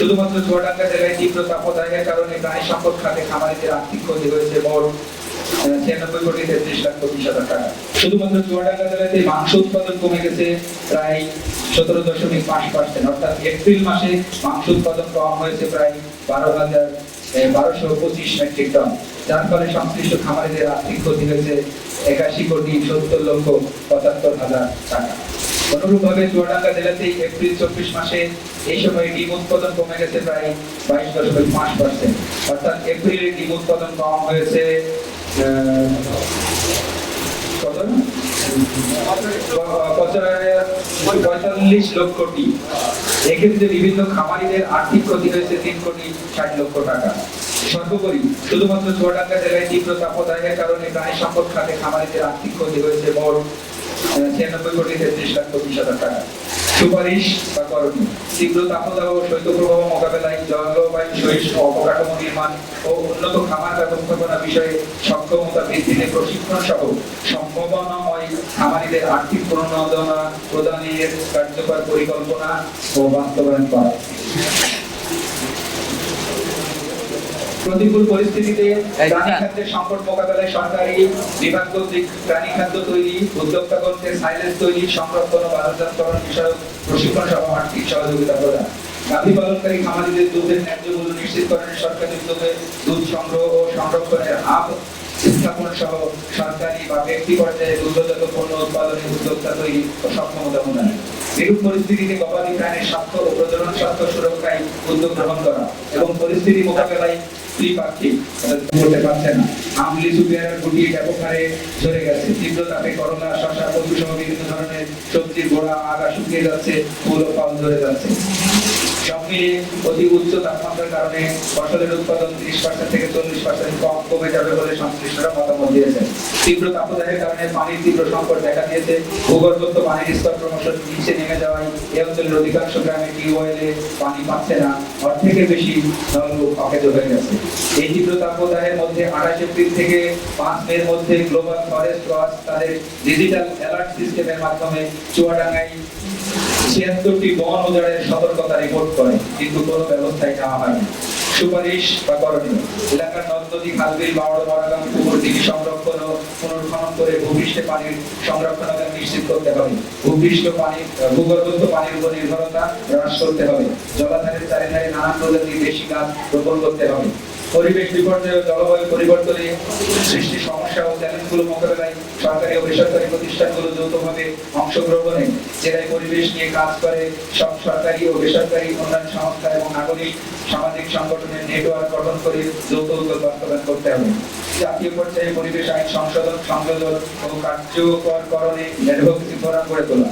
শুধুমাত্র চুয়াডাঙ্গা জেলায় তীব্র তাপদাহের কারণে প্রাণী সম্পদ খাতে খামারিদের আর্থিক ক্ষতি হয়েছে মোট ছিয়ানব্বই কোটি তেত্রিশ লাখ পঁচিশ হাজার টাকা। শুধুমাত্র জেলাতে মাংস উৎপাদন কমে গেছে প্রায় সতেরো দশমিক পাঁচ পার্সেন্ট অর্থাৎ এপ্রিল মাসে মাংস উৎপাদন কম হয়েছে প্রায় বারো হাজার বারোশো পঁচিশ মেট্রিক টন, যার ফলে সংশ্লিষ্ট খামারিদের আর্থিক ক্ষতি হয়েছে একাশি কোটি সত্তর লক্ষ পঁচাত্তর হাজার টাকা। অনুরূপভাবে চুয়াডাঙ্গা জেলাতেই এপ্রিল চব্বিশ মাসে এই সময় ডিম উৎপাদন কমে গেছে প্রায় বাইশ দশমিক পাঁচ পার্সেন্ট অর্থাৎ এপ্রিলে ডিম উৎপাদন কম হয়েছে পঁয়তাল্লিশ লক্ষ টি। এক্ষেত্রে বিভিন্ন খামারিদের আর্থিক ক্ষতি হয়েছে তিন কোটি ষাট লক্ষ টাকা। সর্বোপরি, শুধুমাত্র চুয়াডাঙ্গা জেলায় তীব্র তাপদাহের কারণে প্রায় সম্পদ খাতে খামারিদের আর্থিক ক্ষতি হয়েছে মোট ছিয়ানব্বই কোটি তেত্রিশ লাখ পঁচিশ হাজার টাকা। সুপারিশ বা করণীয়। তীব্র তাপদাহ, শৈত্যপ্রবাহ, মোকাবেলায় জলবায়ু সহিষ্ণু, অবকাঠামো নির্মাণ ও উন্নত খামার ব্যবস্থাপনা বিষয়ে সক্ষমতা বৃদ্ধিতে প্রশিক্ষণ সহ সম্ভাবনাময় খামারিদের আর্থিক প্রণোদনা প্রদানের কার্যকর পরিকল্পনা ও বাস্তবায়ন করা। প্রতিকূল পরিস্থিতিতে প্রাণী খাদ্যের সংকট মোকাবেলায় সরকারি বিভাগ কর্তৃক প্রাণী খাদ্য তৈরি উদ্যোক্তা উদ্যোক্তাগণকে সাইলেন্স তৈরি সংরক্ষণ ও বাজারজাতকরণ বিষয়ক প্রশিক্ষণ সহ আর্থিক সহযোগিতা প্রদান। গাভী পালনকারী খামারিদের দুধের ন্যায্য মূল্য সরকারি উদ্যোগে দুধ সংগ্রহ ও সংরক্ষণের হাব স্থাপন সহ সরকারি বা ব্যক্তি পর্যায়ে দুগ্ধজাত পণ্য উৎপাদনে উদ্যোক্তা তৈরি ও সক্ষমতা উন্নয়ন বিরূপ পরিস্থিতিতে গবাদি প্রাণীর স্বাস্থ্য ও প্রজনন স্বাস্থ্য সুরক্ষায় উদ্যোগ গ্রহণ করা এবং পরিস্থিতি মোকাবেলায় ত্রিপাক্ষিক করতে পারছে না। আম লিচু পেয়ারার গুটি হারে ঝরে গেছে। তীব্র তাপে করলা শশা বিভিন্ন ধরনের সবজির গোড়া, আগা শুকিয়ে যাচ্ছে, ফুল ও ফল ঝরে যাচ্ছে। সব অতি উচ্চ তাপমাত্রার কারণে ফসলের উৎপাদন ত্রিশ পার্সেন্ট থেকে চল্লিশ পার্সেন্ট কম কমে যাবে বলে সংশ্লিষ্টরা মতামত দিয়েছেন। তীব্র তাপদাহের কারণে পানির তীব্র সংকট দেখা দিয়েছে। ভূগর্ভস্থ পানির স্তর ক্রমশ নিচে নেমে যাওয়ায় এই অঞ্চলের অধিকাংশ গ্রামে টিউবওয়েলে পানি পাচ্ছে না। অর্ধেকের বেশি অকেজ হয়ে গেছে। এই তীব্র তাপদাহের মধ্যে আঠাশ এপ্রিল থেকে পাঁচ মের মধ্যে গ্লোবাল ফরেস্ট ওয়াচ তাদের ডিজিটাল অ্যালার্ট সিস্টেমের মাধ্যমে চুয়াডাঙ্গায় ছিয়াত্তরটি বন উজাড়ের সতর্কতা রিপোর্ট করে, কিন্তু কোনো ব্যবস্থাই নেওয়া হয়নি। সুপারিশ বা করণীয়। এলাকার নদ নদী খালবিল বাওড় বড়াগাম পুকুর দিঘি সংরক্ষণ ও পুনর্খনন করে ভূপৃষ্ঠে পানির সংরক্ষণ নিশ্চিত করতে হবে। ভূপৃষ্ঠ পানি ভূগর্ভস্থ পানির উপর নির্ভরতা হ্রাস করতে হবে। জলাধারের চারিধারে নানান প্রজাতির দেশি গাছ রোপণ করতে হবে। পরিবেশ বিপর্যয় জলবায়ু পরিবর্তনে সৃষ্টি সমস্যা ও চ্যালেঞ্জগুলো মোকাবেলায় সরকারি ও বেসরকারি প্রতিষ্ঠানগুলো যৌথভাবে অংশগ্রহণে জেলায় পরিবেশ নিয়ে কাজ করে, সব সরকারি ও বেসরকারি অন্যান্য সংস্থা এবং নাগরিক সামাজিক সংগঠনের নেটওয়ার্ক গঠন করে যৌথ উদ্যোগ বাস্তবায়ন করতে হবে। জাতীয় পর্যায়ে পরিবেশ আইন সংশোধন, সংযোজন ও কার্যকরকরণে অ্যাডভোকেসি ফোরাম গড়ে তোলা।